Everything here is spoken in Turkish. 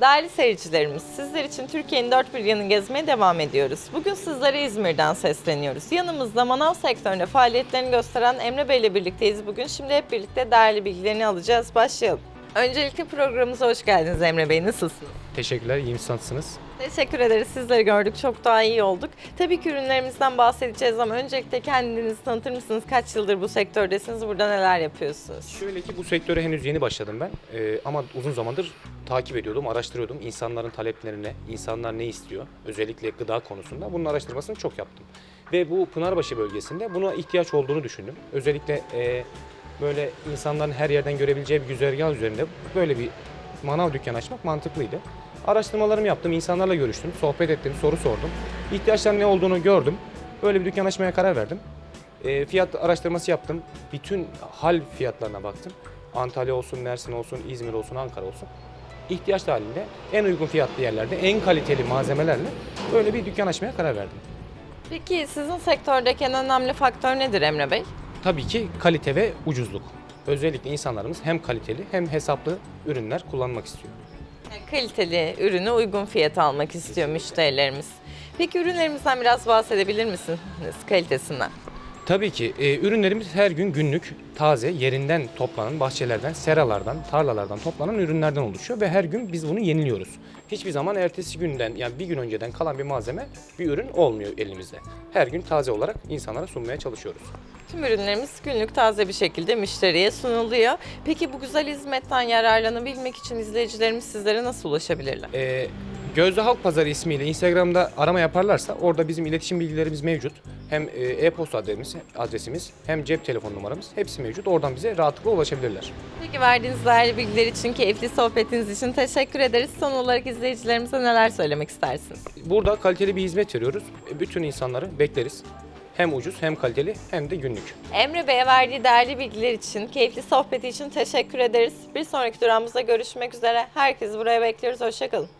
Değerli seyircilerimiz, sizler için Türkiye'nin dört bir yanını gezmeye devam ediyoruz. Bugün sizlere İzmir'den sesleniyoruz. Yanımızda manav sektöründe faaliyetlerini gösteren Emre Bey ile birlikteyiz bugün. Şimdi hep birlikte değerli bilgilerini alacağız. Başlayalım. Öncelikle programımıza hoş geldiniz Emre Bey. Nasılsınız? Teşekkürler, iyi insansınız. Teşekkür ederiz. Sizleri gördük. Çok daha iyi olduk. Tabii ki ürünlerimizden bahsedeceğiz ama öncelikle kendinizi tanıtır mısınız? Kaç yıldır bu sektördesiniz? Burada neler yapıyorsunuz? Şöyle ki bu sektöre henüz yeni başladım ben Ee, ama uzun zamandır takip ediyordum, araştırıyordum. İnsanların taleplerine, insanlar ne istiyor, özellikle gıda konusunda bunun araştırmasını çok yaptım. Ve bu Pınarbaşı bölgesinde buna ihtiyaç olduğunu düşündüm. Özellikle e, böyle insanların her yerden görebileceği bir güzergah üzerinde böyle bir manav dükkanı açmak mantıklıydı. Araştırmalarımı yaptım, insanlarla görüştüm, sohbet ettim, soru sordum. İhtiyaçların ne olduğunu gördüm. Böyle bir dükkan açmaya karar verdim. E, fiyat araştırması yaptım. Bütün hal fiyatlarına baktım. Antalya olsun, Mersin olsun, İzmir olsun, Ankara olsun. İhtiyaç halinde en uygun fiyatlı yerlerde, en kaliteli malzemelerle böyle bir dükkan açmaya karar verdim. Peki sizin sektördeki en önemli faktör nedir Emre Bey? Tabii ki kalite ve ucuzluk. Özellikle insanlarımız hem kaliteli hem hesaplı ürünler kullanmak istiyor. Yani kaliteli ürünü uygun fiyata almak istiyor müşterilerimiz. Peki ürünlerimizden biraz bahsedebilir misiniz kalitesinden? Tabii ki e, ürünlerimiz her gün günlük, taze, yerinden toplanan bahçelerden, seralardan, tarlalardan toplanan ürünlerden oluşuyor ve her gün biz bunu yeniliyoruz. Hiçbir zaman ertesi günden yani bir gün önceden kalan bir malzeme, bir ürün olmuyor elimizde. Her gün taze olarak insanlara sunmaya çalışıyoruz. Tüm ürünlerimiz günlük taze bir şekilde müşteriye sunuluyor. Peki bu güzel hizmetten yararlanabilmek için izleyicilerimiz sizlere nasıl ulaşabilirler? E, Gözde Halk Pazarı ismiyle Instagram'da arama yaparlarsa orada bizim iletişim bilgilerimiz mevcut. Hem e, e-posta adresimiz, adresimiz hem cep telefon numaramız hepsi mevcut. Oradan bize rahatlıkla ulaşabilirler. Peki verdiğiniz değerli bilgiler için, keyifli sohbetiniz için teşekkür ederiz. Son olarak izleyicilerimize neler söylemek istersiniz? Burada kaliteli bir hizmet veriyoruz. E, Bütün insanları bekleriz. Hem ucuz hem kaliteli hem de günlük. Emre Bey'e verdiği değerli bilgiler için, keyifli sohbeti için teşekkür ederiz. Bir sonraki durağımızda görüşmek üzere. Herkesi buraya bekliyoruz. Hoşçakalın.